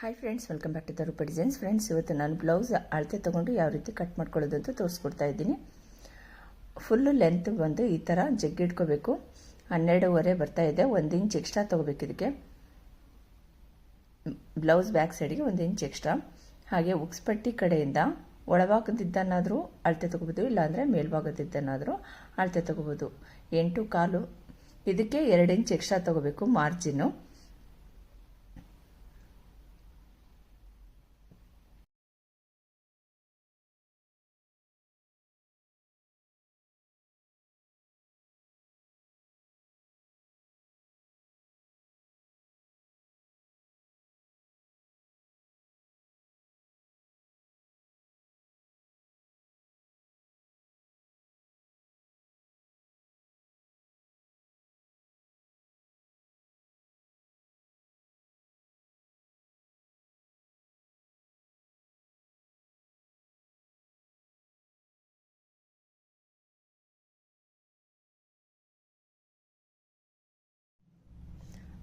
Hi friends welcome back to the Roopa designs friends ಇವತ್ತು ನಾನು blouse ಅಳತೆ ತೊಗೊಂಡು ಯಾವ ರೀತಿ ಕಟ್ ಮಾಡ್ಕೊಳ್ಳೋದು ಅಂತ ತೋರಿಸ್ಕೊಡ್ತಾ ಇದ್ದೀನಿ. ಫುಲ್ಲು ಲೆಂತ್ ಬಂದು ಈ ಥರ ಜಗ್ಗಿಟ್ಕೋಬೇಕು ಹನ್ನೆರಡೂವರೆ ಬರ್ತಾ ಇದೆ, ಒಂದು ಇಂಚ್ ಎಕ್ಸ್ಟ್ರಾ ತೊಗೋಬೇಕು ಇದಕ್ಕೆ. ಬ್ಲೌಸ್ ಬ್ಯಾಕ್ ಸೈಡಿಗೆ ಒಂದು ಇಂಚ್ ಎಕ್ಸ್ಟ್ರಾ ಹಾಗೆ ಉಕ್ಸ್ಪಟ್ಟಿ ಕಡೆಯಿಂದ ಒಳಭಾಗದಿದ್ದನ್ನಾದರೂ ಅಳತೆ ತೊಗೋಬೋದು ಇಲ್ಲಾಂದರೆ ಮೇಲ್ಭಾಗದಿದ್ದನ್ನಾದರೂ ಅಳತೆ ತೊಗೋಬೋದು ಎಂಟು ಕಾಲು, ಇದಕ್ಕೆ ಎರಡು ಇಂಚ್ ಎಕ್ಸ್ಟ್ರಾ ತೊಗೋಬೇಕು ಮಾರ್ಜಿನ್ನು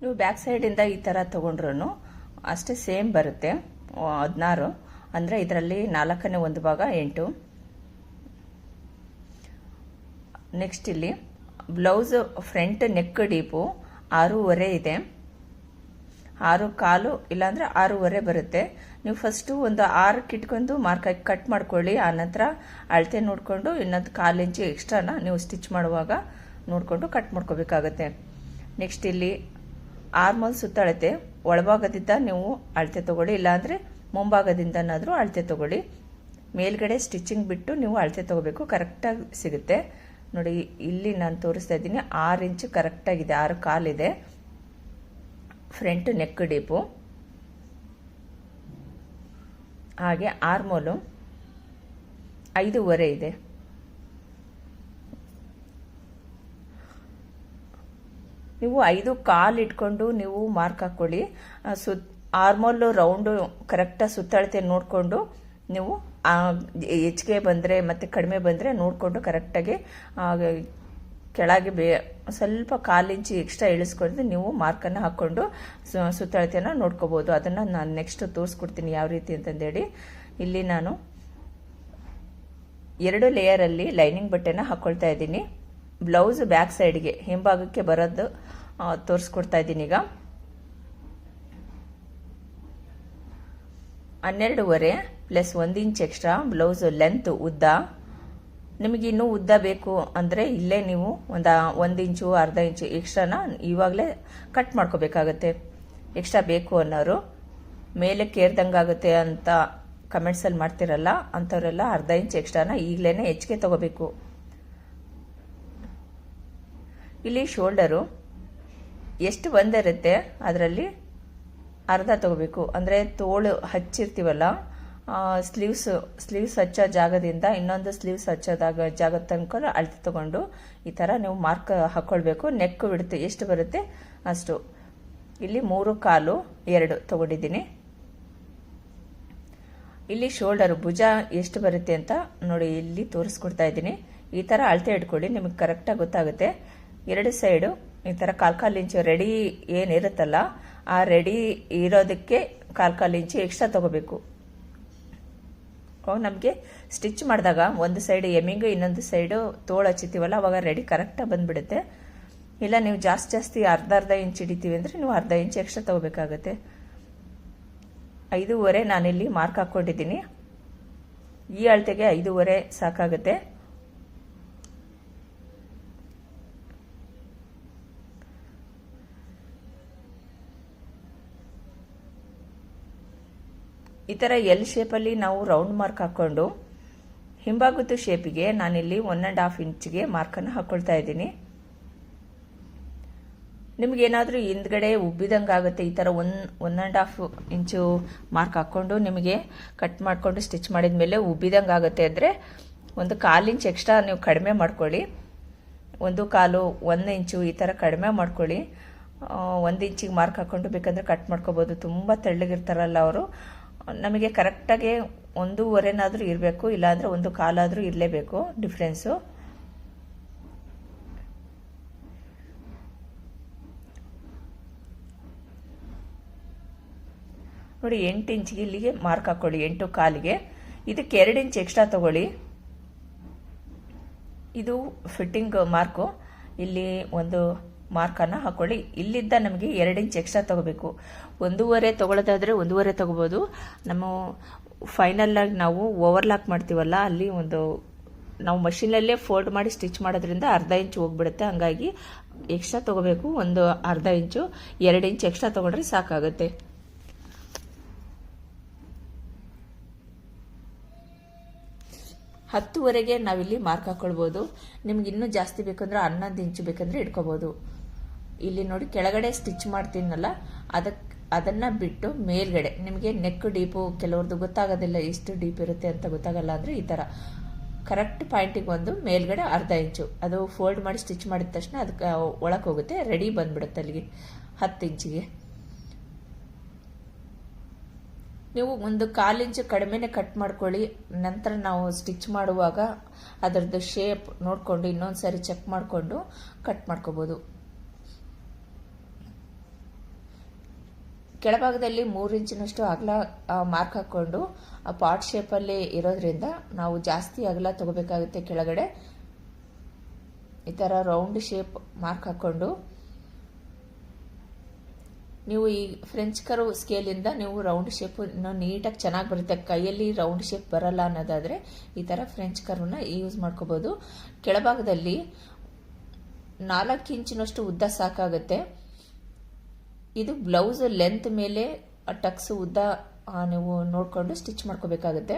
ನೀವು ಬ್ಯಾಕ್ ಸೈಡಿಂದ ಈ ಥರ ತೊಗೊಂಡ್ರು ಅಷ್ಟೇ ಸೇಮ್ ಬರುತ್ತೆ. ಹದಿನಾರು. ಅಂದರೆ ಇದರಲ್ಲಿ ನಾಲ್ಕನೇ ಒಂದು ಭಾಗ ಎಂಟು. ನೆಕ್ಸ್ಟ್ ಇಲ್ಲಿ, ಬ್ಲೌಸ್ ಫ್ರಂಟ್ ನೆಕ್ ಡೀಪು ಆರೂವರೆ ಇದೆ. ಆರು ಕಾಲು ಇಲ್ಲಾಂದರೆ ಆರೂವರೆ ಬರುತ್ತೆ. ನೀವು ಫಸ್ಟು ಒಂದು ಆರಕ್ಕೆ ಇಟ್ಕೊಂಡು ಮಾರ್ಕ್ ಹಾಕಿ ಕಟ್ ಮಾಡ್ಕೊಳ್ಳಿ. ಆನಂತರ ಅಳತೆ ನೋಡಿಕೊಂಡು ಇನ್ನೊಂದು ಕಾಲು ಇಂಚು ಎಕ್ಸ್ಟ್ರಾನ ನೀವು ಸ್ಟಿಚ್ ಮಾಡುವಾಗ ನೋಡಿಕೊಂಡು ಕಟ್ ಮಾಡ್ಕೋಬೇಕಾಗತ್ತೆ. ನೆಕ್ಸ್ಟ್ ಇಲ್ಲಿ ಆರ್ಮಲ್ ಸುತ್ತಳತೆ, ಒಳಭಾಗದಿಂದ ನೀವು ಅಳತೆ ತಗೊಳ್ಳಿ, ಇಲ್ಲಾಂದರೆ ಮುಂಭಾಗದಿಂದನಾದರೂ ಅಳತೆ ತಗೊಳ್ಳಿ. ಮೇಲ್ಗಡೆ ಸ್ಟಿಚಿಂಗ್ ಬಿಟ್ಟು ನೀವು ಅಳತೆ ತಗೋಬೇಕು ಕರೆಕ್ಟಾಗಿ ಸಿಗುತ್ತೆ. ನೋಡಿ, ಇಲ್ಲಿ ನಾನು ತೋರಿಸ್ತಾ ಇದ್ದೀನಿ, ಆರು ಇಂಚು ಕರೆಕ್ಟಾಗಿದೆ ಆರು ಕಾಲಿದೆ ಫ್ರಂಟ್ ನೆಕ್ ಡೀಪು ಹಾಗೆ ಆರ್ಮೋಲು ಐದೂವರೆ ಇದೆ. ನೀವು ಐದು ಕಾಲು ಇಟ್ಕೊಂಡು ನೀವು ಮಾರ್ಕ್ ಹಾಕ್ಕೊಳ್ಳಿ ಸುತ್ ಆರ್ಮೋಲು ರೌಂಡು ಕರೆಕ್ಟಾಗಿ ಸುತ್ತಳತೆ ನೋಡಿಕೊಂಡು ನೀವು ಹೆಚ್ಚಿಗೆ ಬಂದರೆ ಮತ್ತು ಕಡಿಮೆ ಬಂದರೆ ನೋಡಿಕೊಂಡು ಕರೆಕ್ಟಾಗಿ ಕೆಳಗೆ ಬೇ, ಸ್ವಲ್ಪ ಕಾಲು ಇಂಚು ಎಕ್ಸ್ಟ್ರಾ ಇಳಿಸ್ಕೊಂಡು ನೀವು ಮಾರ್ಕನ್ನು ಹಾಕ್ಕೊಂಡು ಸುತ್ತಳತೆಯನ್ನು ನೋಡ್ಕೋಬೋದು. ಅದನ್ನು ನಾನು ನೆಕ್ಸ್ಟ್ ತೋರಿಸ್ಕೊಡ್ತೀನಿ ಯಾವ ರೀತಿ ಅಂತಂದೇಳಿ. ಇಲ್ಲಿ ನಾನು ಎರಡು ಲೇಯರಲ್ಲಿ ಲೈನಿಂಗ್ ಬಟ್ಟೆನ ಹಾಕ್ಕೊಳ್ತಾ ಇದ್ದೀನಿ. ಬ್ಲೌಸ್ ಬ್ಯಾಕ್ ಸೈಡ್ಗೆ ಹಿಂಭಾಗಕ್ಕೆ ಬರೋದು ತೋರಿಸ್ಕೊಡ್ತಾ ಇದ್ದೀನಿ ಈಗ. ಹನ್ನೆರಡೂವರೆ ಪ್ಲಸ್ ಒಂದು ಇಂಚ್ ಎಕ್ಸ್ಟ್ರಾ ಬ್ಲೌಸ್ ಲೆಂತ್ ಉದ್ದ. ನಿಮಗೆ ಇನ್ನೂ ಉದ್ದ ಬೇಕು ಅಂದರೆ ಇಲ್ಲೇ ನೀವು ಒಂದು ಒಂದು ಇಂಚು ಅರ್ಧ ಇಂಚು ಎಕ್ಸ್ಟ್ರಾನ ಇವಾಗಲೇ ಕಟ್ ಮಾಡ್ಕೋಬೇಕಾಗತ್ತೆ. ಎಕ್ಸ್ಟ್ರಾ ಬೇಕು ಅನ್ನೋರು. ಮೇಲೆ ಕೇರ್ದಂಗಾಗುತ್ತೆ ಅಂತ ಕಮೆಂಟ್ಸಲ್ಲಿ ಮಾಡ್ತಿರಲ್ಲ, ಅಂಥವರೆಲ್ಲ ಅರ್ಧ ಇಂಚ್ ಎಕ್ಸ್ಟ್ರಾನ ಈಗಲೇ ಹೆಚ್ಚಿಗೆ ತಗೋಬೇಕು. ಇಲ್ಲಿ ಶೋಲ್ಡರು ಎಷ್ಟು ಬಂದಿರುತ್ತೆ ಅದರಲ್ಲಿ ಅರ್ಧ ತಗೋಬೇಕು. ಅಂದರೆ ತೋಳು ಹಚ್ಚಿರ್ತೀವಲ್ಲ ಸ್ಲೀವ್ಸ್ ಸ್ಲೀವ್ಸ್ ಹಚ್ಚೋ ಜಾಗದಿಂದ ಇನ್ನೊಂದು ಸ್ಲೀವ್ಸ್ ಹಚ್ಚೋದಾಗ ಜಾಗ ತನಕ ಅಳತೆ ತಗೊಂಡು ಈ ಥರ ನೀವು ಮಾರ್ಕ್ ಹಾಕ್ಕೊಳ್ಬೇಕು ನೆಕ್ ಬಿಡುತ್ತೆ ಎಷ್ಟು ಬರುತ್ತೆ ಅಷ್ಟು. ಇಲ್ಲಿ ಮೂರು ಕಾಲು, ಎರಡು ತಗೊಂಡಿದ್ದೀನಿ. ಇಲ್ಲಿ ಶೋಲ್ಡರ್ ಭುಜ ಎಷ್ಟು ಬರುತ್ತೆ ಅಂತ ನೋಡಿ ಇಲ್ಲಿ ತೋರಿಸ್ಕೊಡ್ತಾ ಇದ್ದೀನಿ. ಈ ಥರ ಅಳತೆ ಇಟ್ಕೊಳ್ಳಿ, ನಿಮಗೆ ಕರೆಕ್ಟಾಗಿ ಗೊತ್ತಾಗುತ್ತೆ. ಎರಡು ಸೈಡು ಈ ಥರ ಕಾಲು ಕಾಲು ಇಂಚು ರೆಡಿ ಏನಿರುತ್ತಲ್ಲ, ಆ ರೆಡಿ ಇರೋದಕ್ಕೆ ಕಾಲು ಕಾಲು ಇಂಚು ಎಕ್ಸ್ಟ್ರಾ ತಗೋಬೇಕು. ನಮಗೆ ಸ್ಟಿಚ್ ಮಾಡಿದಾಗ ಒಂದು ಸೈಡ್ ಎಮ್ಮಿಂಗು, ಇನ್ನೊಂದು ಸೈಡು ತೋಳು ಹಚ್ಚಿತೀವಲ್ಲ, ಅವಾಗ ರೆಡಿ ಕರೆಕ್ಟಾಗಿ ಬಂದುಬಿಡುತ್ತೆ. ಇಲ್ಲ, ನೀವು ಜಾಸ್ತಿ ಜಾಸ್ತಿ ಅರ್ಧ ಅರ್ಧ ಇಂಚ್ ಹಿಡಿತೀವಿ ಅಂದರೆ ನೀವು ಅರ್ಧ ಇಂಚ್ ಎಕ್ಸ್ಟ್ರಾ ತೊಗೋಬೇಕಾಗತ್ತೆ. ಐದೂವರೆ ನಾನಿಲ್ಲಿ ಮಾರ್ಕ್ ಹಾಕ್ಕೊಂಡಿದ್ದೀನಿ. ಈ ಅಳತೆಗೆ ಐದೂವರೆ ಸಾಕಾಗುತ್ತೆ. ಈ ಥರ ಎಲ್ ಶೇಪಲ್ಲಿ ನಾವು ರೌಂಡ್ ಮಾರ್ಕ್ ಹಾಕ್ಕೊಂಡು ಹಿಂಬಾಗುತ್ತು ಶೇಪಿಗೆ ನಾನಿಲ್ಲಿ ಒನ್ ಆ್ಯಂಡ್ ಹಾಫ್ ಇಂಚ್ಗೆ ಮಾರ್ಕನ್ನು ಹಾಕ್ಕೊಳ್ತಾ ಇದ್ದೀನಿ. ನಿಮಗೇನಾದರೂ ಹಿಂದ್ಗಡೆ ಉಬ್ಬಿದಂಗೆ ಆಗುತ್ತೆ ಈ ಥರ one one and half inch mark ಹಾಕ್ಕೊಂಡು ನಿಮಗೆ ಕಟ್ ಮಾಡಿಕೊಂಡು ಸ್ಟಿಚ್ ಮಾಡಿದ ಮೇಲೆ ಉಬ್ಬಿದಂಗೆ ಆಗುತ್ತೆ ಅಂದರೆ ಒಂದು ಕಾಲು ಇಂಚ್ ಎಕ್ಸ್ಟ್ರಾ ನೀವು ಕಡಿಮೆ ಮಾಡ್ಕೊಳ್ಳಿ. ಒಂದು ಕಾಲು ಒಂದು ಇಂಚು ಈ ಥರ ಕಡಿಮೆ ಮಾಡ್ಕೊಳ್ಳಿ. ಒಂದು ಇಂಚಿಗೆ ಮಾರ್ಕ್ ಹಾಕ್ಕೊಂಡು ಬೇಕಂದರೆ ಕಟ್ ಮಾಡ್ಕೋಬೋದು. ತುಂಬ ತೆಳ್ಳಗಿರ್ತಾರಲ್ಲ ಅವರು. ನಮಗೆ ಕರೆಕ್ಟಾಗಿ ಒಂದೂವರೆನಾದರೂ ಇರಬೇಕು, ಇಲ್ಲಾಂದರೆ ಒಂದು ಕಾಲಾದರೂ ಇರಲೇಬೇಕು ಡಿಫ್ರೆನ್ಸು ನೋಡಿ ಎಂಟು ಇಂಚಿಗೆ ಇಲ್ಲಿಗೆ ಮಾರ್ಕ್ ಹಾಕೊಳ್ಳಿ, ಎಂಟು ಕಾಲಿಗೆ. ಇದಕ್ಕೆ ಎರಡು ಇಂಚ್ ಎಕ್ಸ್ಟ್ರಾ ತಗೊಳ್ಳಿ. ಇದು ಫಿಟ್ಟಿಂಗ್ ಮಾರ್ಕು ಇಲ್ಲಿ ಒಂದು ಮಾರ್ಕನ್ನು ಹಾಕೊಳ್ಳಿ. ಇಲ್ಲಿದ್ದ ನಮಗೆ ಎರಡು ಇಂಚ್ ಎಕ್ಸ್ಟ್ರಾ ತಗೋಬೇಕು. ಒಂದೂವರೆ ತಗೊಳ್ಳೋದಾದ್ರೆ ಒಂದೂವರೆ ತಗೋಬೋದು. ನಮ್ಮ ಫೈನಲ್ ಆಗಿ ನಾವು ಓವರ್ಲಾಕ್ ಮಾಡ್ತೀವಲ್ಲ, ಅಲ್ಲಿ ಒಂದು ನಾವು ಮಷೀನಲ್ಲೇ ಫೋಲ್ಡ್ ಮಾಡಿ ಸ್ಟಿಚ್ ಮಾಡೋದ್ರಿಂದ ಅರ್ಧ ಇಂಚ್ ಹೋಗ್ಬಿಡುತ್ತೆ. ಹಂಗಾಗಿ ಎಕ್ಸ್ಟ್ರಾ ತಗೋಬೇಕು. ಒಂದು ಅರ್ಧ ಇಂಚು ಎರಡು ಇಂಚ್ ಎಕ್ಸ್ಟ್ರಾ ತಗೊಂಡ್ರೆ ಸಾಕಾಗುತ್ತೆ. ಹತ್ತುವರೆಗೆ ನಾವಿಲ್ಲಿ ಮಾರ್ಕ್ ಹಾಕ್ಕೊಳ್ಬೋದು ನಿಮ್ಗೆ ಇನ್ನೂ ಜಾಸ್ತಿ ಬೇಕಂದ್ರೆ ಹನ್ನೊಂದು ಇಂಚು ಬೇಕಂದ್ರೆ ಇಟ್ಕೋಬೋದು. ಇಲ್ಲಿ ನೋಡಿ ಕೆಳಗಡೆ ಸ್ಟಿಚ್ ಮಾಡ್ತೀನಲ್ಲ ಅದಕ್ಕೆ ಅದನ್ನ ಬಿಟ್ಟು ಮೇಲ್ಗಡೆ. ನಿಮಗೆ ನೆಕ್ ಡೀಪು ಕೆಲವ್ರದ್ದು ಗೊತ್ತಾಗೋದಿಲ್ಲ ಎಷ್ಟು ಡೀಪ್ ಇರುತ್ತೆ ಅಂತ ಗೊತ್ತಾಗಲ್ಲ ಅಂದರೆ ಈ ಥರ ಕರೆಕ್ಟ್ ಪಾಯಿಂಟಿಗೆ ಒಂದು ಮೇಲ್ಗಡೆ ಅರ್ಧ ಇಂಚು. ಅದು ಫೋಲ್ಡ್ ಮಾಡಿ ಸ್ಟಿಚ್ ಮಾಡಿದ ತಕ್ಷಣ ಅದಕ್ಕೆ ಒಳಗೆ ಹೋಗುತ್ತೆ ರೆಡಿ ಬಂದ್ಬಿಡುತ್ತೆ ಅಲ್ಲಿಗೆ, ಹತ್ತು ಇಂಚಿಗೆ. ನೀವು ಒಂದು ಕಾಲು ಇಂಚು ಕಡಿಮೆನೆ ಕಟ್ ಮಾಡ್ಕೊಳ್ಳಿ, ನಂತರ ನಾವು ಸ್ಟಿಚ್ ಮಾಡುವಾಗ ಅದರದ್ದು ಶೇಪ್ ನೋಡಿಕೊಂಡು ಇನ್ನೊಂದು ಸಾರಿ ಚೆಕ್ ಮಾಡಿಕೊಂಡು ಕಟ್ ಮಾಡ್ಕೋಬೋದು. ಕೆಳಭಾಗದಲ್ಲಿ ಮೂರು ಇಂಚಿನಷ್ಟು ಅಗಲ ಮಾರ್ಕ್ ಹಾಕ್ಕೊಂಡು ಪಾಟ್ ಶೇಪಲ್ಲಿ ಇರೋದ್ರಿಂದ ನಾವು ಜಾಸ್ತಿ ಅಗಲ ತಗೋಬೇಕಾಗುತ್ತೆ ಕೆಳಗಡೆ. ಈ ಥರ ರೌಂಡ್ ಶೇಪ್ ಮಾರ್ಕ್ ಹಾಕ್ಕೊಂಡು, ನೀವು ಈ ಫ್ರೆಂಚ್ ಕರು ಸ್ಕೇಲಿಂದ ನೀವು ರೌಂಡ್ ಶೇಪ್ ನೀಟಾಗಿ ಚೆನ್ನಾಗಿ ಬರುತ್ತೆ. ಕೈಯಲ್ಲಿ ರೌಂಡ್ ಶೇಪ್ ಬರಲ್ಲ ಅನ್ನೋದಾದರೆ ಈ ಥರ ಫ್ರೆಂಚ್ ಕರ್ವ್ನ ಯೂಸ್ ಮಾಡ್ಕೋಬೋದು. ಕೆಳಭಾಗದಲ್ಲಿ ನಾಲ್ಕು ಇಂಚಿನಷ್ಟು ಉದ್ದ ಸಾಕಾಗುತ್ತೆ. ಇದು ಬ್ಲೌಸ್ ಲೆಂತ್ ಮೇಲೆ ಟಕ್ಸ್ ಉದ್ದ ನೀವು ನೋಡಿಕೊಂಡು ಸ್ಟಿಚ್ ಮಾಡ್ಕೋಬೇಕಾಗುತ್ತೆ.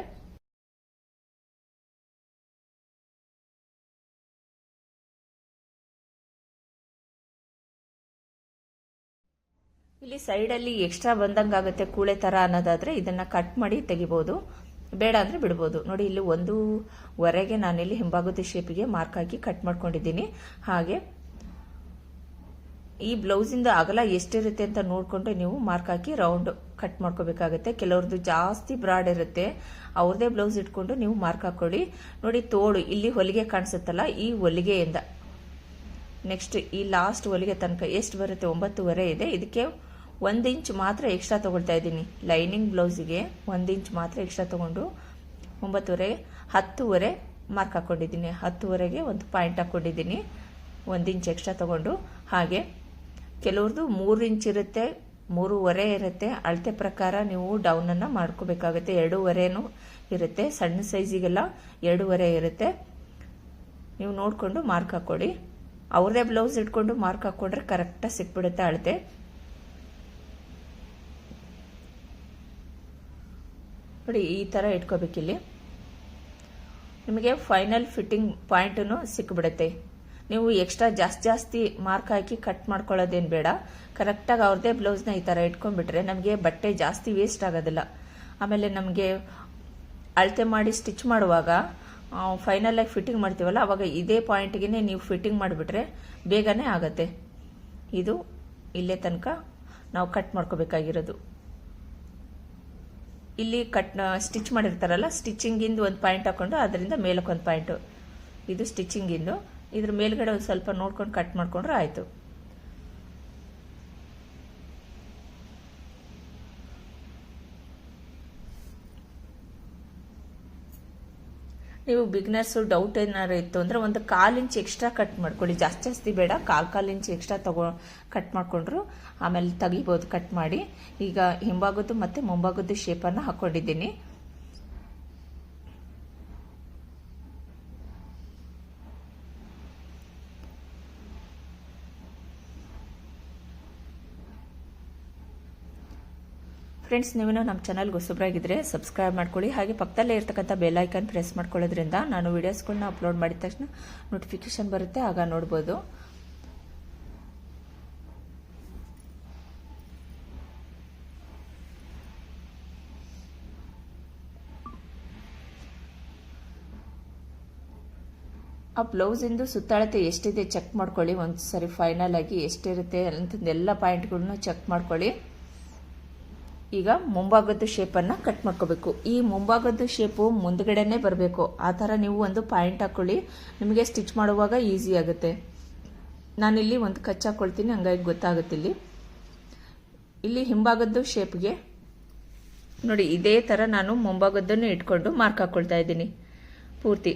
ಇಲ್ಲಿ ಸೈಡಲ್ಲಿ ಎಕ್ಸ್ಟ್ರಾ ಬಂದಂಗಾಗುತ್ತೆ ಕೂಳೆ ಥರ ಅನ್ನೋದಾದರೆ ಇದನ್ನು ಕಟ್ ಮಾಡಿ ತೆಗಿಬೋದು. ಬೇಡ ಅಂದರೆ ಬಿಡ್ಬೋದು. ನೋಡಿ, ಇಲ್ಲಿ ಒಂದೂವರೆಗೆ ನಾನಿಲ್ಲಿ ಹಿಂಭಾಗದ ಶೇಪಿಗೆ ಮಾರ್ಕ್ ಹಾಕಿ ಕಟ್ ಮಾಡ್ಕೊಂಡಿದ್ದೀನಿ. ಹಾಗೆ ಈ ಬ್ಲೌಸಿಂದ ಅಗಲ ಎಷ್ಟಿರುತ್ತೆ ಅಂತ ನೋಡಿಕೊಂಡು ನೀವು ಮಾರ್ಕ್ ಹಾಕಿ ರೌಂಡ್ ಕಟ್ ಮಾಡ್ಕೋಬೇಕಾಗುತ್ತೆ. ಕೆಲವ್ರದ್ದು ಜಾಸ್ತಿ ಬ್ರಾಡ್ ಇರುತ್ತೆ. ಅವ್ರದೇ ಬ್ಲೌಸ್ ಇಟ್ಕೊಂಡು ನೀವು ಮಾರ್ಕ್ ಹಾಕೊಳ್ಳಿ. ನೋಡಿ, ತೋಳು ಇಲ್ಲಿ ಹೊಲಿಗೆ ಕಾಣಿಸುತ್ತಲ್ಲ, ಈ ಹೊಲಿಗೆಯಿಂದ. ನೆಕ್ಸ್ಟ್ ಈ ಲಾಸ್ಟ್ ಹೊಲಿಗೆ ತನಕ ಎಷ್ಟು ಬರುತ್ತೆ? ಒಂಬತ್ತುವರೆ ಇದೆ. ಇದಕ್ಕೆ ಒಂದು ಇಂಚ್ ಮಾತ್ರ ಎಕ್ಸ್ಟ್ರಾ ತೊಗೊಳ್ತಾ ಇದ್ದೀನಿ. ಲೈನಿಂಗ್ ಬ್ಲೌಸಿಗೆ ಒಂದು ಇಂಚ್ ಮಾತ್ರ ಎಕ್ಸ್ಟ್ರಾ ತೊಗೊಂಡು ಒಂಬತ್ತುವರೆ, ಹತ್ತುವರೆ ಮಾರ್ಕ್ ಹಾಕ್ಕೊಂಡಿದ್ದೀನಿ ಹತ್ತುವರೆಗೆ ಒಂದು ಪಾಯಿಂಟ್ ಹಾಕ್ಕೊಂಡಿದ್ದೀನಿ ಒಂದು ಇಂಚ್ ಎಕ್ಸ್ಟ್ರಾ ತೊಗೊಂಡು ಹಾಗೆ ಕೆಲವ್ರದ್ದು ಮೂರು ಇಂಚ್ ಇರುತ್ತೆ, ಮೂರುವರೆ ಇರುತ್ತೆ. ಅಳತೆ ಪ್ರಕಾರ ನೀವು ಡೌನನ್ನು ಮಾಡ್ಕೋಬೇಕಾಗುತ್ತೆ. ಎರಡೂವರೆನೂ ಇರುತ್ತೆ. ಸಣ್ಣ ಸೈಜಿಗೆಲ್ಲ ಎರಡೂವರೆ ಇರುತ್ತೆ. ನೀವು ನೋಡಿಕೊಂಡು ಮಾರ್ಕ್ ಹಾಕ್ಕೊಡಿ ಅವ್ರದೇ ಬ್ಲೌಸ್ ಇಟ್ಕೊಂಡು ಮಾರ್ಕ್ ಹಾಕ್ಕೊಂಡ್ರೆ ಕರೆಕ್ಟಾಗಿ ಸಿಕ್ಬಿಡುತ್ತೆ ಅಳತೆ. ನೋಡಿ, ಈ ಥರ ಇಟ್ಕೋಬೇಕಿಲ್ಲಿ. ನಿಮಗೆ ಫೈನಲ್ ಫಿಟ್ಟಿಂಗ್ ಪಾಯಿಂಟೂ ಸಿಕ್ಬಿಡುತ್ತೆ. ನೀವು ಎಕ್ಸ್ಟ್ರಾ ಜಾಸ್ತಿ ಜಾಸ್ತಿ ಮಾರ್ಕ್ ಹಾಕಿ ಕಟ್ ಮಾಡ್ಕೊಳ್ಳೋದೇನು ಬೇಡ. ಕರೆಕ್ಟಾಗಿ ಅವ್ರದ್ದೇ ಬ್ಲೌಸ್ನ ಈ ಥರ ಇಟ್ಕೊಂಡ್ಬಿಟ್ರೆ ನಮಗೆ ಬಟ್ಟೆ ಜಾಸ್ತಿ ವೇಸ್ಟ್ ಆಗೋದಿಲ್ಲ. ಆಮೇಲೆ ನಮಗೆ ಅಳತೆ ಮಾಡಿ ಸ್ಟಿಚ್ ಮಾಡುವಾಗ ಫೈನಲ್ ಆಗಿ ಫಿಟ್ಟಿಂಗ್ ಮಾಡ್ತೀವಲ್ಲ, ಅವಾಗ ಇದೇ ಪಾಯಿಂಟ್ಗೆ ನೀವು ಫಿಟ್ಟಿಂಗ್ ಮಾಡಿಬಿಟ್ರೆ ಬೇಗನೆ ಆಗತ್ತೆ. ಇದು ಇಲ್ಲೇ ತನಕ ನಾವು ಕಟ್ ಮಾಡ್ಕೋಬೇಕಾಗಿರೋದು. ಇಲ್ಲಿ ಕಟ್ ಸ್ಟಿಚ್ ಮಾಡಿರ್ತಾರಲ್ಲ ಸ್ಟಿಚಿಂಗಿಂದು ಒಂದು ಪಾಯಿಂಟ್ ಹಾಕೊಂಡು, ಅದರಿಂದ ಮೇಲಕ್ಕೊಂದು ಪಾಯಿಂಟು ಇದು ಸ್ಟಿಚಿಂಗಿಂದು ಇದ್ರ ಮೇಲ್ಗಡೆ ಒಂದು ಸ್ವಲ್ಪ ನೋಡ್ಕೊಂಡು ಕಟ್ ಮಾಡಿಕೊಂಡ್ರೆ ಆಯಿತು. ನೀವು ಬಿಗ್ನರ್ಸು ಡೌಟ್ ಏನಾದ್ರು ಇತ್ತು ಅಂದರೆ ಒಂದು ಕಾಲು ಇಂಚ್ ಎಕ್ಸ್ಟ್ರಾ ಕಟ್ ಮಾಡ್ಕೊಳ್ಳಿ. ಜಾಸ್ತಿ ಜಾಸ್ತಿ ಬೇಡ, ಕಾಲು ಕಾಲು ಇಂಚ್ ಎಕ್ಸ್ಟ್ರಾ ತಗೋ ಕಟ್ ಮಾಡಿಕೊಂಡ್ರು, ಆಮೇಲೆ ತೆಗಿಬೋದು ಕಟ್ ಮಾಡಿ. ಈಗ ಹಿಂಭಾಗದ್ದು ಮತ್ತು ಮುಂಭಾಗದ್ದು ಶೇಪನ್ನು ಹಾಕ್ಕೊಂಡಿದ್ದೀನಿ ಫ್ರೆಂಡ್ಸ್ ನೀವು ನಮ್ಮ ಚಾನಲ್ಗೆ ಹೊಸಬ್ರಾಗಿದ್ದರೆ ಸಬ್ಸ್ಕ್ರೈಬ್ ಮಾಡ್ಕೊಳ್ಳಿ. ಹಾಗೆ ಪಕ್ಕದಲ್ಲೇ ಇರ್ತಕ್ಕಂಥ ಬೆಲ್ ಐಕನ್ ಪ್ರೆಸ್ ಮಾಡ್ಕೊಳ್ಳೋದ್ರಿಂದ ನಾನು ವೀಡಿಯೋಸ್ಗಳನ್ನ ಅಪ್ಲೋಡ್ ಮಾಡಿದ ತಕ್ಷಣ ನೋಟಿಫಿಕೇಶನ್ ಬರುತ್ತೆ, ಆಗ ನೋಡ್ಬೋದು. ಆ ಬ್ಲೌಸಿಂದು ಸುತ್ತಾಳತೆ ಎಷ್ಟಿದೆ ಚೆಕ್ ಮಾಡ್ಕೊಳ್ಳಿ. ಒಂದು ಸರಿ ಫೈನಲ್ ಆಗಿ ಎಷ್ಟಿರುತ್ತೆ ಅಂತಂದು ಎಲ್ಲ ಪಾಯಿಂಟ್ಗಳನ್ನೂ ಚೆಕ್ ಮಾಡ್ಕೊಳ್ಳಿ. ಈಗ ಮುಂಭಾಗದ್ದು ಶೇಪನ್ನು ಕಟ್ ಮಾಡ್ಕೋಬೇಕು. ಈ ಮುಂಭಾಗದ್ದು ಶೇಪು ಮುಂದ್ಗಡೆನೇ ಬರಬೇಕು. ಆ ಥರ ನೀವು ಒಂದು ಪಾಯಿಂಟ್ ಹಾಕ್ಕೊಳ್ಳಿ ನಿಮಗೆ ಸ್ಟಿಚ್ ಮಾಡುವಾಗ ಈಸಿ ಆಗುತ್ತೆ. ನಾನಿಲ್ಲಿ ಒಂದು ಕಚ್ಚಾಕೊಳ್ತೀನಿ ಹಂಗಾಗಿ ಗೊತ್ತಾಗುತ್ತೆ ಇಲ್ಲಿ. ಇಲ್ಲಿ ಹಿಂಭಾಗದ್ದು ಶೇಪ್ಗೆ ನೋಡಿ, ಇದೇ ಥರ ನಾನು ಮುಂಭಾಗದ್ದನ್ನು ಇಟ್ಕೊಂಡು ಮಾರ್ಕ್ ಹಾಕ್ಕೊಳ್ತಾ ಇದ್ದೀನಿ. ಪೂರ್ತಿ.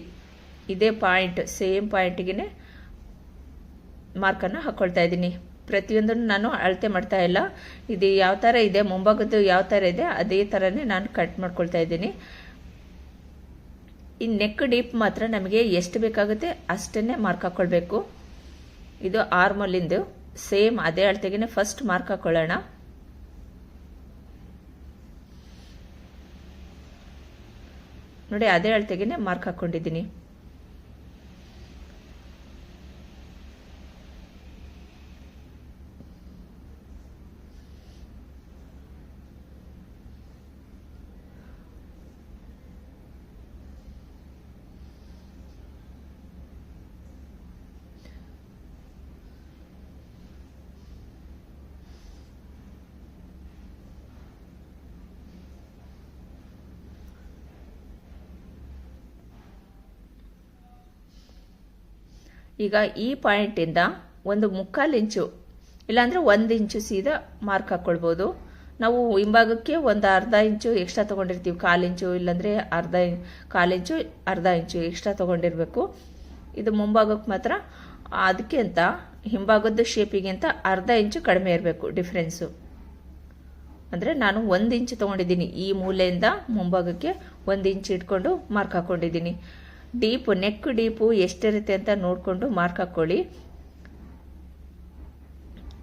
ಇದೇ ಪಾಯಿಂಟ್ ಸೇಮ್ ಪಾಯಿಂಟಿಗೆ ಮಾರ್ಕನ್ನು ಹಾಕ್ಕೊಳ್ತಾ ಇದ್ದೀನಿ. ಪ್ರತಿಯೊಂದನ್ನು ನಾನು ಅಳತೆ ಮಾಡ್ತಾ ಇಲ್ಲ. ಇದು ಯಾವ ಥರ ಇದೆ, ಮುಂಭಾಗದ್ದು ಯಾವ ಥರ ಇದೆ, ಅದೇ ಥರನೇ ನಾನು ಕಟ್ ಮಾಡ್ಕೊಳ್ತಾ ಇದ್ದೀನಿ. ಈ ನೆಕ್ ಡೀಪ್ ಮಾತ್ರ ನಮಗೆ ಎಷ್ಟು ಬೇಕಾಗುತ್ತೆ ಅಷ್ಟನ್ನೇ ಮಾರ್ಕ್ ಹಾಕ್ಕೊಳ್ಬೇಕು ಇದು ಆರ್ಮಲ್ಲಿಂದು ಸೇಮ್ ಅದೇ ಅಳತೆಗೆ ಫಸ್ಟ್ ಮಾರ್ಕ್ ಹಾಕ್ಕೊಳ್ಳೋಣ ನೋಡಿ, ಅದೇ ಅಳತೆಗೆ ಮಾರ್ಕ್ ಹಾಕ್ಕೊಂಡಿದ್ದೀನಿ ಈಗ ಈ ಪಾಯಿಂಟಿಂದ ಒಂದು ಮುಕ್ಕಾಲು ಇಂಚು, ಇಲ್ಲಾಂದರೆ ಒಂದು ಇಂಚು ಸೀದಾ ಮಾರ್ಕ್ ಹಾಕ್ಕೊಳ್ಬೋದು ನಾವು ಹಿಂಭಾಗಕ್ಕೆ ಒಂದು ಅರ್ಧ ಇಂಚು ಎಕ್ಸ್ಟ್ರಾ ತೊಗೊಂಡಿರ್ತೀವಿ, ಕಾಲು ಇಂಚು, ಇಲ್ಲಾಂದರೆ ಅರ್ಧ ಕಾಲು ಇಂಚು, ಅರ್ಧ ಇಂಚು ಎಕ್ಸ್ಟ್ರಾ ತೊಗೊಂಡಿರಬೇಕು. ಇದು ಮುಂಭಾಗಕ್ಕೆ ಮಾತ್ರ. ಅದಕ್ಕೆ ಅಂತ ಹಿಂಭಾಗದ ಶೇಪಿಗೆ ಅಂತ ಅರ್ಧ ಇಂಚು ಕಡಿಮೆ ಇರಬೇಕು ಡಿಫ್ರೆನ್ಸು ಅಂದರೆ ನಾನು ಒಂದು ಇಂಚು ತೊಗೊಂಡಿದ್ದೀನಿ. ಈ ಮೂಲೆಯಿಂದ ಮುಂಭಾಗಕ್ಕೆ ಒಂದು ಇಂಚು ಇಟ್ಕೊಂಡು ಮಾರ್ಕ್ ಹಾಕ್ಕೊಂಡಿದ್ದೀನಿ ಡೀಪು ನೆಕ್ ಡೀಪು ಎಷ್ಟಿರುತ್ತೆ ಅಂತ ನೋಡಿಕೊಂಡು ಮಾರ್ಕ್ ಹಾಕ್ಕೊಳ್ಳಿ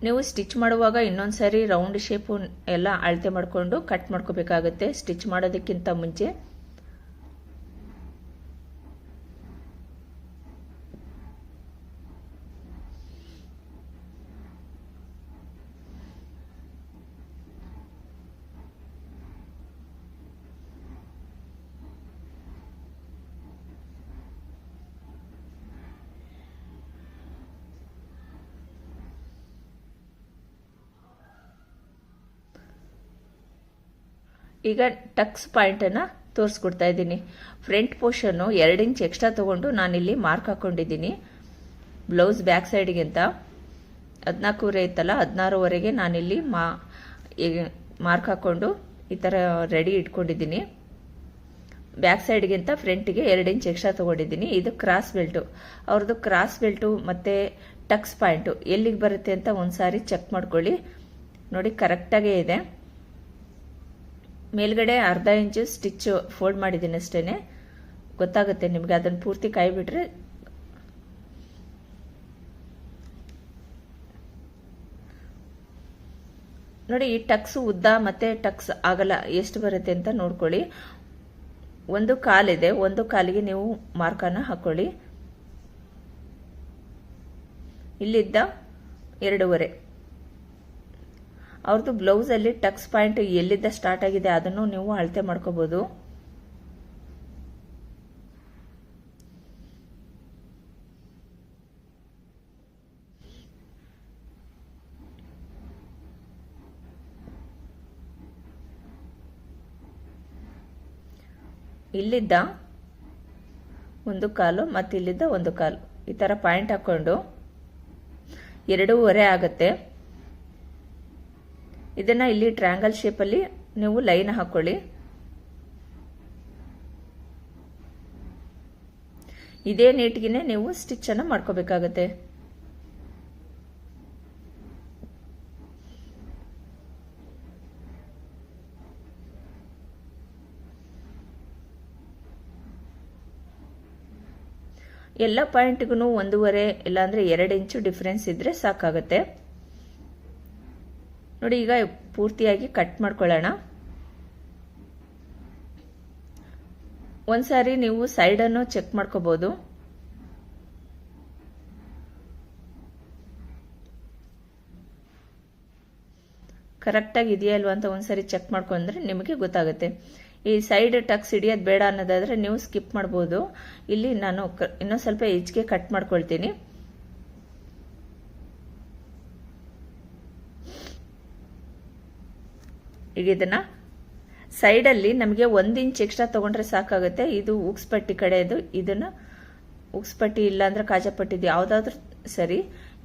ನೀವು ಸ್ಟಿಚ್ ಮಾಡುವಾಗ ಇನ್ನೊಂದು ಸಾರಿ ರೌಂಡ್ ಶೇಪು ಎಲ್ಲ ಅಳತೆ ಮಾಡಿಕೊಂಡು ಕಟ್ ಮಾಡ್ಕೋಬೇಕಾಗುತ್ತೆ. ಸ್ಟಿಚ್ ಮಾಡೋದಕ್ಕಿಂತ ಮುಂಚೆ ಈಗ ಟಕ್ಸ್ ಪಾಯಿಂಟನ್ನು ತೋರಿಸ್ಕೊಡ್ತಾ ಇದ್ದೀನಿ. ಫ್ರಂಟ್ ಪೋರ್ಷನ್ನು ಎರಡು ಇಂಚ್ ಎಕ್ಸ್ಟ್ರಾ ತೊಗೊಂಡು ನಾನಿಲ್ಲಿ ಮಾರ್ಕ್ ಹಾಕ್ಕೊಂಡಿದ್ದೀನಿ ಬ್ಲೌಸ್ ಬ್ಯಾಕ್ ಸೈಡ್ಗಿಂತ ಹದಿನಾಲ್ಕೂವರೆ ಇತ್ತಲ್ಲ, ಹದಿನಾರುವರೆಗೆ ನಾನಿಲ್ಲಿ ಮಾ ಮಾರ್ಕ್ ಹಾಕ್ಕೊಂಡು ಈ ಥರ ರೆಡಿ ಇಟ್ಕೊಂಡಿದ್ದೀನಿ. ಬ್ಯಾಕ್ ಸೈಡ್ಗಿಂತ ಫ್ರಂಟಿಗೆ ಎರಡು ಇಂಚ್ ಎಕ್ಸ್ಟ್ರಾ ತೊಗೊಂಡಿದ್ದೀನಿ. ಇದು ಕ್ರಾಸ್ ಬೆಲ್ಟು. ಅವ್ರದ್ದು ಕ್ರಾಸ್ ಬೆಲ್ಟು ಮತ್ತು ಟಕ್ಸ್ ಪಾಯಿಂಟು. ಎಲ್ಲಿಗೆ ಬರುತ್ತೆ ಅಂತ ಒಂದು ಸಾರಿ ಚೆಕ್ ಮಾಡ್ಕೊಳ್ಳಿ. ನೋಡಿ, ಕರೆಕ್ಟಾಗೇ ಇದೆ. ಮೇಲ್ಗಡೆ ಅರ್ಧ ಇಂಚು ಸ್ಟಿಚ್ ಫೋಲ್ಡ್ ಮಾಡಿದ್ದೀನಿ ಅಷ್ಟೇ ಗೊತ್ತಾಗುತ್ತೆ ನಿಮಗೆ, ಅದನ್ನು ಪೂರ್ತಿ ಕೈ ನೋಡಿ, ಈ ಟಕ್ಸ್ ಉದ್ದ ಮತ್ತೆ ಟಕ್ಸ್ ಆಗಲ್ಲ, ಎಷ್ಟು ಬರುತ್ತೆ ಅಂತ ನೋಡ್ಕೊಳ್ಳಿ. ಒಂದು ಕಾಲಿದೆ, ಒಂದು ಕಾಲಿಗೆ ನೀವು ಮಾರ್ಕನ್ನು ಹಾಕೊಳ್ಳಿ. ಇಲ್ಲಿದ್ದ ಎರಡೂವರೆ. ಅವ್ರದ್ದು ಬ್ಲೌಸಲ್ಲಿ ಟಕ್ಸ್ ಪಾಯಿಂಟ್ ಎಲ್ಲಿದ್ದ ಸ್ಟಾರ್ಟ್ ಆಗಿದೆ ಅದನ್ನು ನೀವು ಅಳತೆ ಮಾಡ್ಕೋಬೋದು. ಇಲ್ಲಿದ್ದ ಒಂದು ಕಾಲು ಮತ್ತಿಲ್ಲಿದ್ದ ಒಂದು ಕಾಲು. ಈ ಥರ ಪಾಯಿಂಟ್ ಹಾಕ್ಕೊಂಡು ಎರಡೂವರೆ ಆಗುತ್ತೆ. ಇದನ್ನ ಇಲ್ಲಿ ಟ್ರ್ಯಾಂಗಲ್ ಶೇಪಲ್ಲಿ ನೀವು ಲೈನ್ ಹಾಕೊಳ್ಳಿ. ಇದೇ ನೀಟ್ಗೆ ನೀವು ಸ್ಟಿಚ್ ಅನ್ನ ಮಾಡ್ಕೋಬೇಕಾಗತ್ತೆ. ಎಲ್ಲ ಪಾಯಿಂಟ್ಗೂ ಒಂದೂವರೆ, ಇಲ್ಲಾಂದ್ರೆ ಎರಡು ಇಂಚು ಡಿಫ್ರೆನ್ಸ್ ಇದ್ರೆ ಸಾಕಾಗುತ್ತೆ. ನೋಡಿ, ಈಗ ಪೂರ್ತಿಯಾಗಿ ಕಟ್ ಮಾಡ್ಕೊಳ್ಳೋಣ. ಒಂದ್ಸಾರಿ ನೀವು ಸೈಡನ್ನು ಚೆಕ್ ಮಾಡ್ಕೋಬಹುದು ಕರೆಕ್ಟಾಗಿ ಇದೆಯಾ ಅಲ್ವಾ ಅಂತ ಒಂದ್ಸರಿ ಚೆಕ್ ಮಾಡ್ಕೊಂಡ್ರೆ ನಿಮಗೆ ಗೊತ್ತಾಗುತ್ತೆ. ಈ ಸೈಡ್ ಟಕ್ಸ್ ಹಿಡಿಯೋದು ಬೇಡ ಅನ್ನೋದಾದ್ರೆ ನೀವು ಸ್ಕಿಪ್ ಮಾಡ್ಬೋದು. ಇಲ್ಲಿ ನಾನು ಇನ್ನೊಂದು ಸ್ವಲ್ಪ ಹೆಚ್ಚಿಗೆ ಕಟ್ ಮಾಡ್ಕೊಳ್ತೀನಿ. ಈಗ ಇದನ್ನ ಸೈಡಲ್ಲಿ ನಮಗೆ ಒಂದು ಇಂಚ್ ಎಕ್ಸ್ಟ್ರಾ ತಗೊಂಡ್ರೆ ಸಾಕಾಗುತ್ತೆ. ಇದು ಉಕ್ಸ್ ಪಟ್ಟಿ ಕಡೆಯದು ಇದನ್ನು ಉಕ್ಸ್ ಪಟ್ಟಿ ಇಲ್ಲಾಂದ್ರೆ ಕಾಜಾಪಟ್ಟಿದ್ದು ಯಾವುದಾದ್ರೂ ಸರಿ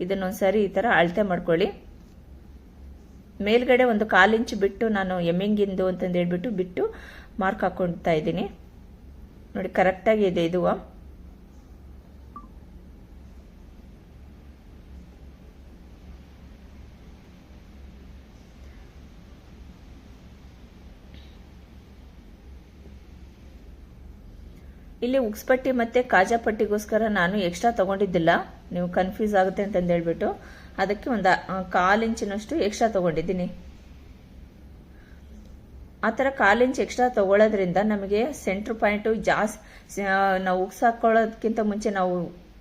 ಇದನ್ನೊಂದು ಸರಿ ಈ ಥರ ಅಳತೆ ಮಾಡ್ಕೊಳ್ಳಿ. ಮೇಲ್ಗಡೆ ಒಂದು ಕಾಲು ಇಂಚ್ ಬಿಟ್ಟು ನಾನು ಎಮ್ಮಿಂಗಿಂದು ಅಂತಂದು ಹೇಳ್ಬಿಟ್ಟು ಬಿಟ್ಟು ಮಾರ್ಕ್ ಹಾಕೊಳ್ತಾ ಇದ್ದೀನಿ. ನೋಡಿ ಕರೆಕ್ಟಾಗಿ ಇದೆ ಇದು. ಇಲ್ಲಿ ಉಕ್ಸ್ಪಟ್ಟಿ ಮತ್ತೆ ಕಾಜಾಪಟ್ಟಿಗೋಸ್ಕರ ನಾನು ಎಕ್ಸ್ಟ್ರಾ ತಗೊಂಡಿದ್ದಿಲ್ಲ. ನೀವು ಕನ್ಫ್ಯೂಸ್ ಆಗುತ್ತೆ ಅಂತಂದು ಹೇಳ್ಬಿಟ್ಟು ಅದಕ್ಕೆ ಒಂದು ಕಾಲು ಇಂಚಿನಷ್ಟು ಎಕ್ಸ್ಟ್ರಾ ತಗೊಂಡಿದ್ದೀನಿ. ಆ ಥರ ಕಾಲಿಂಚ್ ಎಕ್ಸ್ಟ್ರಾ ತಗೊಳ್ಳೋದ್ರಿಂದ ನಮಗೆ ಸೆಂಟ್ರ್ ಪಾಯಿಂಟು ಜಾಸ್ತಿ ನಾವು ಉಕ್ಸ್ ಹಾಕೊಳ್ಳೋದಕ್ಕಿಂತ ಮುಂಚೆ ನಾವು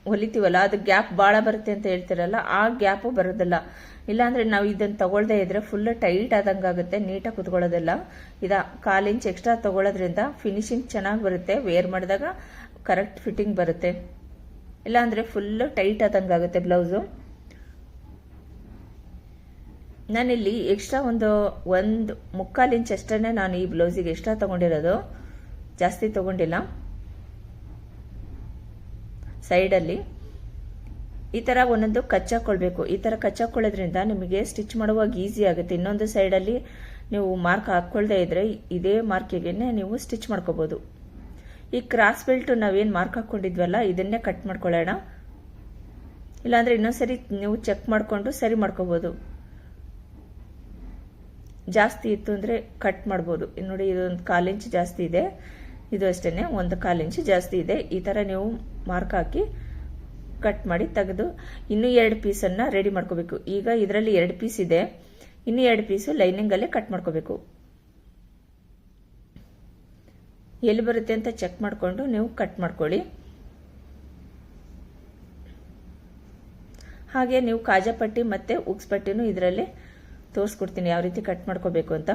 ಹೊಲಿತೀವಲ್ಲ, ಅದು ಗ್ಯಾಪ್ ಭಾಳ ಬರುತ್ತೆ ಅಂತ ಹೇಳ್ತಿರಲ್ಲ, ಆ ಗ್ಯಾಪು ಬರೋದಿಲ್ಲ. ಇಲ್ಲಾಂದ್ರೆ ನಾವು ಇದನ್ನು ತಗೊಳ್ದೇ ಇದ್ರೆ ಫುಲ್ ಟೈಟ್ ಆದಂಗೆ ಆಗುತ್ತೆ ನೀಟಾಗಿ ಕುತ್ಕೊಳ್ಳೋದಿಲ್ಲ. ಇದ ಕಾಲು ಇಂಚ್ ಎಕ್ಸ್ಟ್ರಾ ತಗೊಳ್ಳೋದ್ರಿಂದ ಫಿನಿಶಿಂಗ್ ಚೆನ್ನಾಗಿ ಬರುತ್ತೆ ವೇರ್ ಮಾಡಿದಾಗ ಕರೆಕ್ಟ್ ಫಿಟ್ಟಿಂಗ್ ಬರುತ್ತೆ. ಇಲ್ಲಾಂದ್ರೆ ಫುಲ್ ಟೈಟ್ ಆದಂಗೆ ಆಗುತ್ತೆ ಬ್ಲೌಸು ನಾನಿಲ್ಲಿ ಎಕ್ಸ್ಟ್ರಾ ಒಂದು ಒಂದು ಮುಕ್ಕಾಲು ಇಂಚ್ ಅಷ್ಟೇ ನಾನು ಈ ಬ್ಲೌಸಿಗೆ ಎಕ್ಸ್ಟ್ರಾ ತಗೊಂಡಿರೋದು. ಜಾಸ್ತಿ ತಗೊಂಡಿಲ್ಲ. ಸೈಡಲ್ಲಿ ಈ ಥರ ಒಂದೊಂದು ಕಚ್ಚಾಕೊಳ್ಬೇಕು ಈ ಥರ ಕಚ್ಚಾಕೊಳ್ಳೋದ್ರಿಂದ ನಿಮಗೆ ಸ್ಟಿಚ್ ಮಾಡುವಾಗ ಈಸಿ ಆಗುತ್ತೆ. ಇನ್ನೊಂದು ಸೈಡಲ್ಲಿ ನೀವು ಮಾರ್ಕ್ ಹಾಕ್ಕೊಳ್ದೇ ಇದ್ರೆ ಇದೇ ಮಾರ್ಕಿಗೆ ನೀವು ಸ್ಟಿಚ್ ಮಾಡ್ಕೋಬೋದು. ಈ ಕ್ರಾಸ್ ಬೆಲ್ಟು ನಾವೇನು ಮಾರ್ಕ್ ಹಾಕ್ಕೊಂಡಿದ್ವಲ್ಲ, ಇದನ್ನೇ ಕಟ್ ಮಾಡ್ಕೊಳ್ಳೋಣ. ಇಲ್ಲಾಂದ್ರೆ ಇನ್ನೊಂದ್ಸರಿ ನೀವು ಚೆಕ್ ಮಾಡಿಕೊಂಡು ಸರಿ ಮಾಡ್ಕೋಬೋದು. ಜಾಸ್ತಿ ಇತ್ತು ಅಂದರೆ ಕಟ್ ಮಾಡ್ಬೋದು. ನೋಡಿ, ಇದೊಂದು ಕಾಲು ಇಂಚ್ ಜಾಸ್ತಿ ಇದೆ. ಇದು ಅಷ್ಟೇ ಒಂದು ಕಾಲು ಇಂಚ್ ಜಾಸ್ತಿ ಇದೆ. ಈ ಥರ ನೀವು ಮಾರ್ಕ್ ಹಾಕಿ ಕಟ್ ಮಾಡಿ ತೆಗೆದು ಇನ್ನೂ ಎರಡು ಪೀಸನ್ನು ರೆಡಿ ಮಾಡ್ಕೋಬೇಕು. ಈಗ ಇದರಲ್ಲಿ ಎರಡು ಪೀಸ್ ಇದೆ. ಇನ್ನು ಎರಡು ಪೀಸು ಲೈನಿಂಗಲ್ಲೇ ಕಟ್ ಮಾಡ್ಕೋಬೇಕು. ಎಲ್ಲಿ ಬರುತ್ತೆ ಅಂತ ಚೆಕ್ ಮಾಡಿಕೊಂಡು ನೀವು ಕಟ್ ಮಾಡ್ಕೊಳ್ಳಿ. ಹಾಗೆ ನೀವು ಕಾಜಾಪಟ್ಟಿ ಮತ್ತು ಉಕ್ಸ್ ಪಟ್ಟಿನೂ ಇದರಲ್ಲಿ ತೋರಿಸ್ಕೊಡ್ತೀನಿ ಯಾವ ರೀತಿ ಕಟ್ ಮಾಡ್ಕೋಬೇಕು ಅಂತ.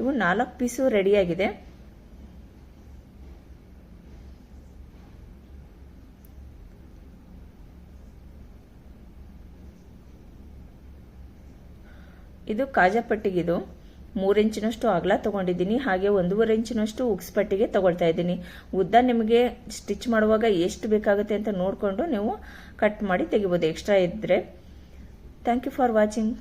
ಇವು ನಾಲ್ಕು ಪೀಸು ರೆಡಿಯಾಗಿದೆ ಇದು ಕಾಜಾಪಟ್ಟಿಗಿದು ಮೂರು ಇಂಚಿನಷ್ಟು ಅಗಲ ತಗೊಂಡಿದ್ದೀನಿ. ಹಾಗೆ ಒಂದೂವರೆ ಇಂಚಿನಷ್ಟು ಉಕ್ಸ್ ಪಟ್ಟಿಗೆ ತೊಗೊಳ್ತಾ ಇದ್ದೀನಿ. ಉದ್ದ ನಿಮಗೆ ಸ್ಟಿಚ್ ಮಾಡುವಾಗ ಎಷ್ಟು ಬೇಕಾಗುತ್ತೆ ಅಂತ ನೋಡಿಕೊಂಡು ನೀವು ಕಟ್ ಮಾಡಿ ತೆಗಿಬೋದು. ಎಕ್ಸ್ಟ್ರಾ ಇದ್ದರೆ ಥ್ಯಾಂಕ್ ಯು ಫಾರ್ ವಾಚಿಂಗ್